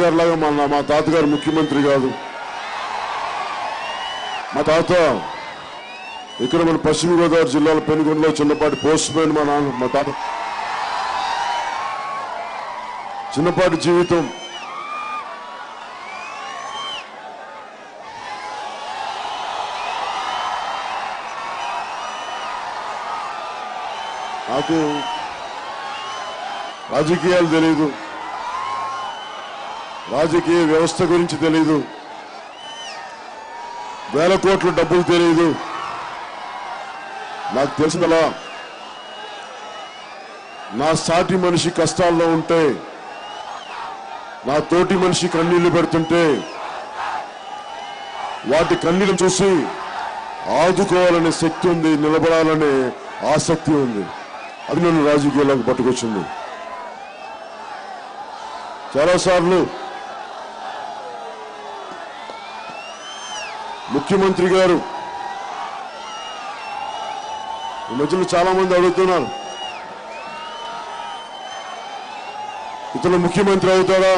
గారిలాగా మా మా తాతగారు ముఖ్యమంత్రి కాదు. మా తాత ఇక్కడ మన పశ్చిమ గోదావరి జిల్లాలో పెనుగొండలో చిన్నపాటి పోస్ట్ మ్యాన్ మా నాన్న మా తాత. చిన్నపాటి జీవితం. నాకు రాజకీయాలు తెలియదు రాజకీయ వ్యవస్థ గురించి తెలియదు వేల కోట్ల డబ్బులు తెలియదు నాకు తెలిసినలా నా సాటి మనిషి కష్టాల్లో ఉంటే నా తోటి మనిషి కన్నీళ్ళు పెడుతుంటే వాటి కన్నీళ్ళు చూసి ఆదుకోవాలనే శక్తి ఉంది నిలబడాలనే ఆసక్తి ఉంది. అది నన్ను రాజకీయాలకు పట్టుకొచ్చింది. చాలాసార్లు ముఖ్యమంత్రి గారు. ఈ మధ్యలో చాలా మంది అడుగుతున్నారు. ఇతను ముఖ్యమంత్రి అవుతాడా?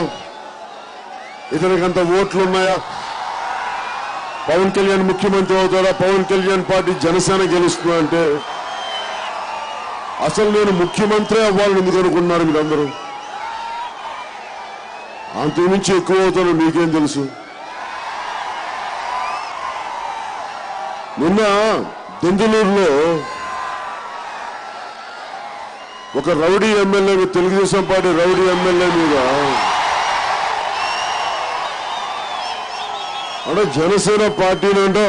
ఇతనికి అంత ఓట్లు ఉన్నాయా పవన్ కళ్యాణ్ ముఖ్యమంత్రి అవుతాడా? పవన్ కళ్యాణ్ పార్టీ జనసేన గెలుస్తుందా అంటే అసలు నేను ముఖ్యమంత్రి అవ్వాలని ఎందుకు అనుకున్నారు మీరందరూ. అంతకుమించి ఎక్కువ అవుతాను మీకేం తెలుసు? నిన్న దెందులూరులో ఒక rowdy MLA Telugu Desam party rowdy MLA మీద అంటే జనసేన పార్టీని అంటే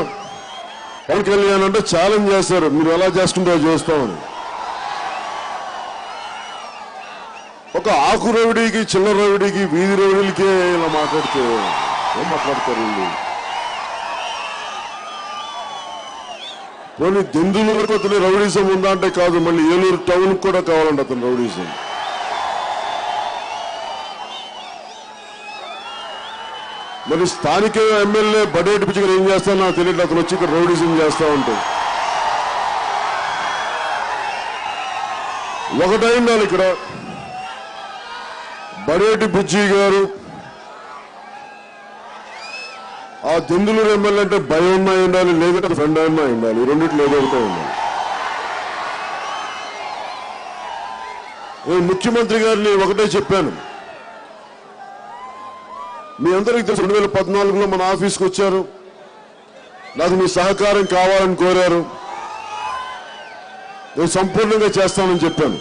పవన్ కళ్యాణ్ అంటే ఛాలెంజ్ చేస్తారు. మీరు ఎలా చేస్తుంటారో చూస్తామని. ఒక ఆకు రౌడీకి చిన్న రవిడికి వీధి రౌడీలకే ఇలా మాట్లాడితే ఏం మాట్లాడతారు వీళ్ళు? పోనీ దెందులు అతని రౌడీజం ఉందా అంటే కాదు మళ్ళీ ఏలూరు టౌన్ కూడా కావాలండి అతను రౌడీజం. మరి స్థానిక ఎమ్మెల్యే బడేటి పిచ్చిగా ఏం చేస్తాను నాకు తెలియదు అతను వచ్చి ఇక్కడ రౌడీజం చేస్తూ ఉంటాడు ఒకటైండాలి ఇక్కడ. బడేటి బుజ్జి గారు ఆ దెందులూరు ఎమ్మెల్యే అంటే భయం ఉండాలి లేదంటే ఫ్రెండ్ అయినా ఉండాలి. ఈ రెండిట్లో ఏదో ఉండాలి. నేను ముఖ్యమంత్రి గారిని ఒకటే చెప్పాను. మీ అందరికీ తెలుసు రెండు వేల పద్నాలుగులో మన ఆఫీస్కి వచ్చారు. నాకు మీ సహకారం కావాలని కోరారు. నేను సంపూర్ణంగా చేస్తానని చెప్పాను.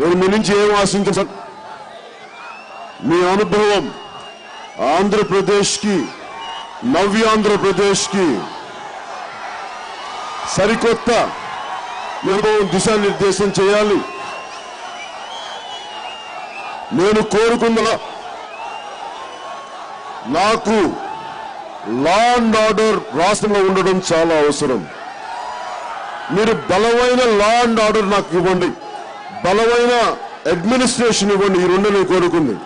నేను మీ నుంచి ఏం ఆశించాను? మీ అనుభవం ఆంధ్రప్రదేశ్కి నవ్యాంధ్రప్రదేశ్కి సరికొత్త అనుభవం దిశానిర్దేశం చేయాలి. నేను కోరుకున్న నాకు లా అండ్ ఆర్డర్ రాష్ట్రంలో ఉండడం చాలా అవసరం. మీరు బలమైన లా అండ్ ఆర్డర్ నాకు ఇవ్వండి. బలమైన అడ్మినిస్ట్రేషన్ ఇవ్వండి. ఈ రెండు నేను కోరుకుంది.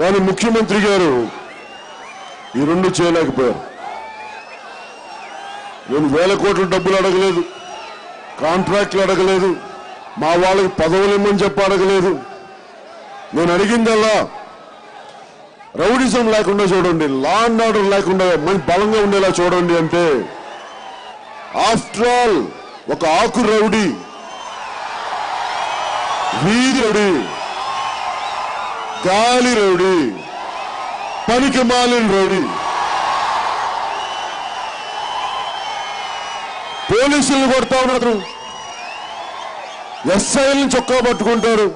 కానీ ముఖ్యమంత్రి గారు ఈ రెండు చేయలేకపోయారు. నేను వేల కోట్ల డబ్బులు అడగలేదు. కాంట్రాక్ట్లు అడగలేదు. మా వాళ్ళకి పదవులు ఇమ్మని చెప్పి అడగలేదు. నేను అడిగిందల్లా రౌడిజం లేకుండా చూడండి లా అండ్ ఆర్డర్ లేకుండా మంచి బలంగా ఉండేలా చూడండి అంటే ఆఫ్టర్ ఆల్ ఒక ఆకు రౌడీ వీధి రౌడీ గాలి రౌడీ. పనికి మాలిన రౌడీ. పోలీసులను కొడతా ఉన్నారు ఎస్ఐలను చొక్కా పట్టుకుంటారు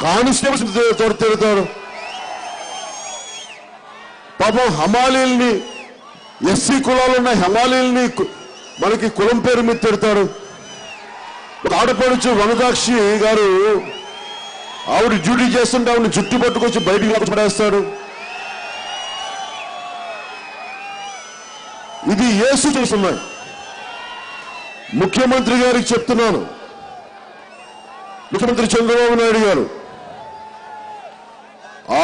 కానిస్టేబుల్స్ తోడు తిరుగుతారు పాపం హమాలీల్ని ఎస్సీ కులాలు ఉన్న హమాలీల్ని మనకి కులం పేరు మీద తిడతారు ఆడపడుచు వనదాక్షి గారు ఆవిడ డ్యూటీ చేస్తుంటే ఆవిడ జుట్టు పట్టుకొచ్చి బయటికి పడేస్తారు ఇది యేసు చేస్తున్నాయి ముఖ్యమంత్రి గారికి చెప్తున్నాను. ముఖ్యమంత్రి చంద్రబాబు నాయుడు గారు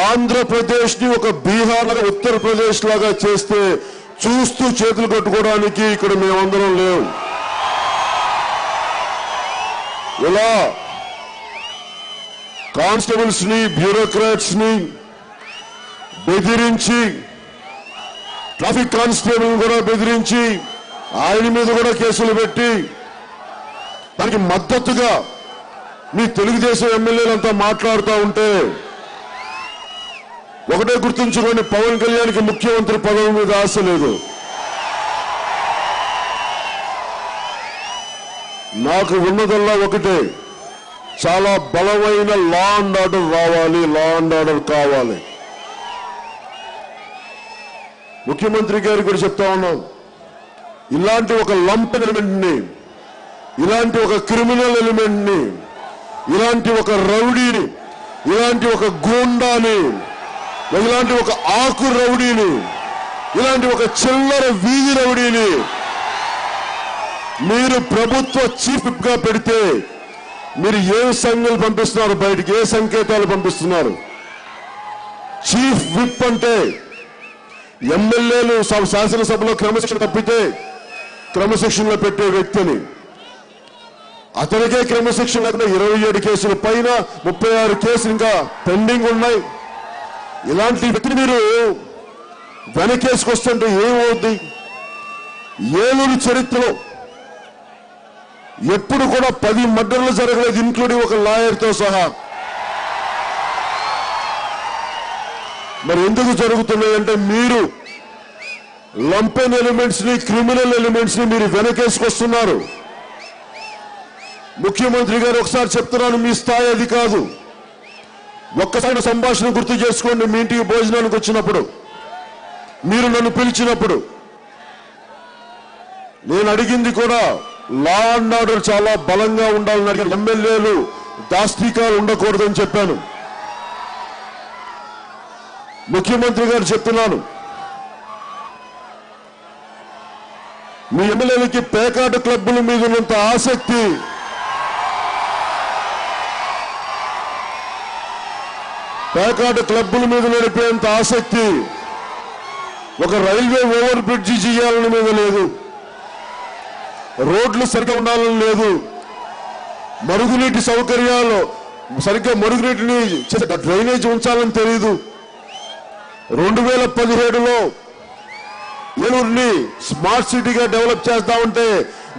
ఆంధ్రప్రదేశ్ని ఒక బీహార్ లాగా ఉత్తరప్రదేశ్ లాగా చేస్తే చూస్తూ చేతులు కట్టుకోవడానికి ఇక్కడ మేమందరం లేవు ఇలా కానిస్టేబుల్స్ని బ్యూరోక్రాట్స్ని బెదిరించి ట్రాఫిక్ కానిస్టేబుల్ కూడా బెదిరించి ఆయన మీద కూడా కేసులు పెట్టి దానికి మద్దతుగా మీ తెలుగుదేశం ఎమ్మెల్యేలంతా మాట్లాడుతూ ఉంటే ఒకటే గుర్తుంచుకోండి పవన్ కళ్యాణ్కి ముఖ్యమంత్రి పదవి మీద ఆశ లేదు. నాకు ఉన్నదల్లా ఒకటే చాలా బలమైన లా అండ్ ఆర్డర్ రావాలి లా అండ్ ఆర్డర్ కావాలి. ముఖ్యమంత్రి గారికి కూడా చెప్తా ఉన్నాం. ఇలాంటి ఒక లంప్ ఎలిమెంట్ని ఇలాంటి ఒక క్రిమినల్ ఎలిమెంట్ని ఇలాంటి ఒక రౌడీని ఇలాంటి ఒక గూండాని ఇలాంటి ఒక ఆకు రౌడీని ఇలాంటి ఒక చిల్లర వీధి రౌడీని మీరు ప్రభుత్వ చీఫ్గా పెడితే మీరు ఏ సంఘాలు పంపిస్తున్నారు? బయటికి ఏ సంకేతాలు పంపిస్తున్నారు? చీఫ్ విప్ అంటే ఎమ్మెల్యేలు శాసనసభలో క్రమశిక్షణ తప్పితే క్రమశిక్షణలో పెట్టే వ్యక్తిని. అతనికే క్రమశిక్షణ లేకుండా ఇరవై ఏడు కేసుల పైన ముప్పై ఆరు కేసులు ఇంకా పెండింగ్ ఉన్నాయి. ఇలాంటి వ్యక్తిని మీరు వెనకేసుకొస్తుంటే ఏమవుద్ది? ఏలూరు చరిత్రలో ఎప్పుడు కూడా పది మర్డర్లు జరగలేదు ఇంక్లూడింగ్ ఒక లాయర్తో సహా. మరి ఎందుకు జరుగుతున్నాయంటే మీరు లంపెన్ ఎలిమెంట్స్ని క్రిమినల్ ఎలిమెంట్స్ని మీరు వెనకేసుకొస్తున్నారు. ముఖ్యమంత్రి గారు ఒకసారి చెప్తున్నాను మీ స్థాయి అది కాదు. ఒక్కసారి సంభాషణ గుర్తు చేసుకోండి మీ ఇంటికి భోజనానికి వచ్చినప్పుడు. మీరు నన్ను పిలిచినప్పుడు. నేను అడిగింది కూడా లా అండ్ ఆర్డర్ చాలా బలంగా ఉండాలని అడిగిన ఎమ్మెల్యేలు దాస్తికాలు ఉండకూడదని చెప్పాను. ముఖ్యమంత్రి గారు చెప్తున్నాను. మీ ఎమ్మెల్యేలకి పేకాట క్లబ్బుల మీద ఉన్నంత ఆసక్తి పేకాట క్లబ్బుల మీద నడిపేంత ఆసక్తి ఒక రైల్వే ఓవర్ బ్రిడ్జి చేయాలని మీద లేదు. రోడ్లు సరిగ్గా ఉండాలని లేదు. మరుగునీటి సౌకర్యాలు సరిగ్గా మరుగునీటిని డ్రైనేజ్ ఉంచాలని తెలియదు రెండు వేల పదిహేడులో ఏలూరుని స్మార్ట్ సిటీగా డెవలప్ చేస్తా ఉంటే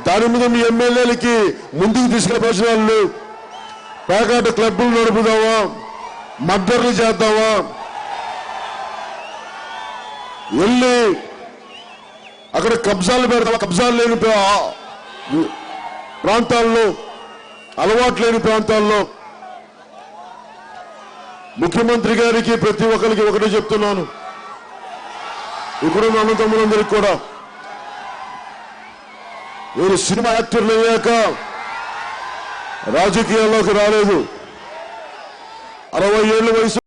దాని మీద మీ ఎమ్మెల్యేలకి ముందుకు తీసుకునే ప్రశ్నలు పేకాట క్లబ్బులు నడుపుదామా? మద్దర్లు చేద్దామా? వెళ్ళి అక్కడ కబ్జాలు పెడతామా? కబ్జాలు లేని ప్రాంతాల్లో అలవాటు లేని ప్రాంతాల్లో ముఖ్యమంత్రి గారికి ప్రతి ఒక్కరికి ఒకటే చెప్తున్నాను. ఇప్పుడు అన్న తమ్ములందరికీ కూడా. మీరు సినిమా యాక్టర్లు అయ్యాక రాజకీయాల్లోకి రాలేదు. అరవై ఏళ్ళ వయసు